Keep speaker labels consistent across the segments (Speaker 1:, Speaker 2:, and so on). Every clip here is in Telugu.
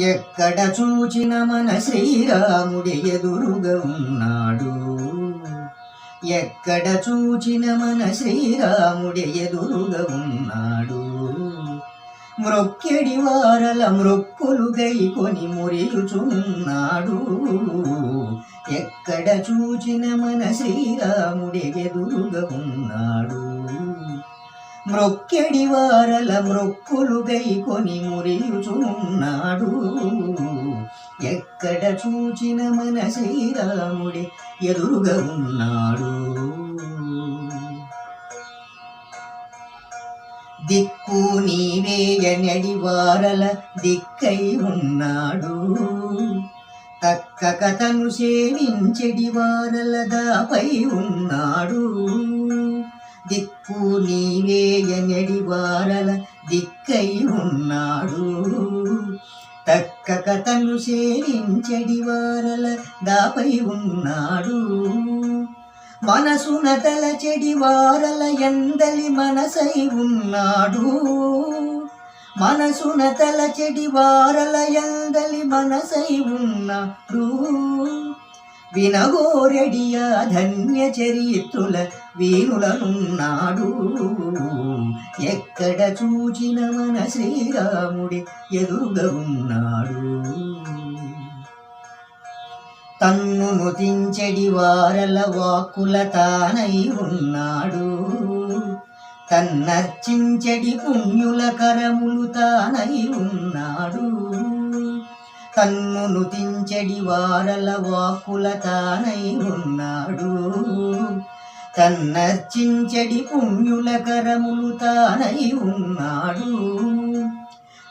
Speaker 1: ఎక్కడ చూచిన మన శ్రీరాముడి ఎదురుగా ఉన్నాడు? ఎక్కడ చూచిన మన శ్రీరాముడి ఎదురుగా ఉన్నాడు? మ్రొక్కెడి వారల మ్రొక్కులు గైకొని మురియుచున్నాడు. ఎక్కడ చూచిన మన శ్రీరాముడి ఎదురుగా ఉన్నాడు? మ్రొక్కెడి వారల మ్రొక్కులు గైకొని మురియుచున్నాడు ఎక్కడ చూచిన మన శ్రీరాముడి ఎదురుగా ఉన్నాడు. దిక్కు నీవేయనడి వారల దిక్కై ఉన్నాడు. తక్క కథను సేవించెడి వారల దాపై ఉన్నాడు. ఉన్నాడు తక్క కథను సేవించడి వారల దాపై ఉన్నాడు. మనసున తలచెడి వారల ఎందలి మనసై ఉన్నాడు. మనసున తలచెడి వారల ఎందలి మనసై ఉన్నాడు. వినగోరెడియా ధన్య చరిత్రుల వీరులనున్నాడు ఎక్కడ చూచిన మన శ్రీరాముడి ఎదురుగా ఉన్నాడు తన్ను నుతించెడి వారల వాకుల తానై ఉన్నాడు. తన్నర్చించెడి పుణ్యుల కరములు తానై ఉన్నాడు. తన్ను నుతించెడి వారల వాకుల తానై ఉన్నాడు. తన్నర్చించడి పుణ్యుల కరములు తానై ఉన్నాడు.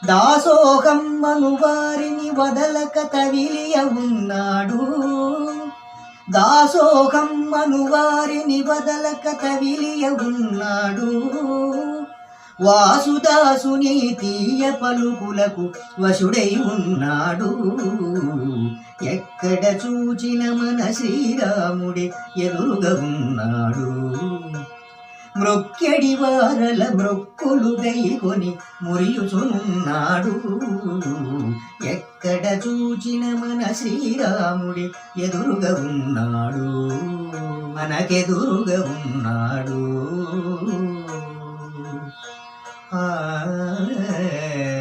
Speaker 1: దాసోహమ్మను వారిని వదలక తవిలియ ఉన్నాడు. దాసోహమ్మను వారిని వదలక తవిలియ ఉన్నాడు. వాసుదాసుని తీయ పలుకులకు వశుడై ఉన్నాడు. ఎక్కడ చూచిన మన శ్రీరాముడే ఎదురుగా ఉన్నాడు. మృక్కెడి వారల మృక్కులు గైకొని మురియుచున్నాడు ఎక్కడ చూచిన మన శ్రీరాముడి ఎదురుగా ఉన్నాడు. మనకెదురుగా ఉన్నాడు. हाँ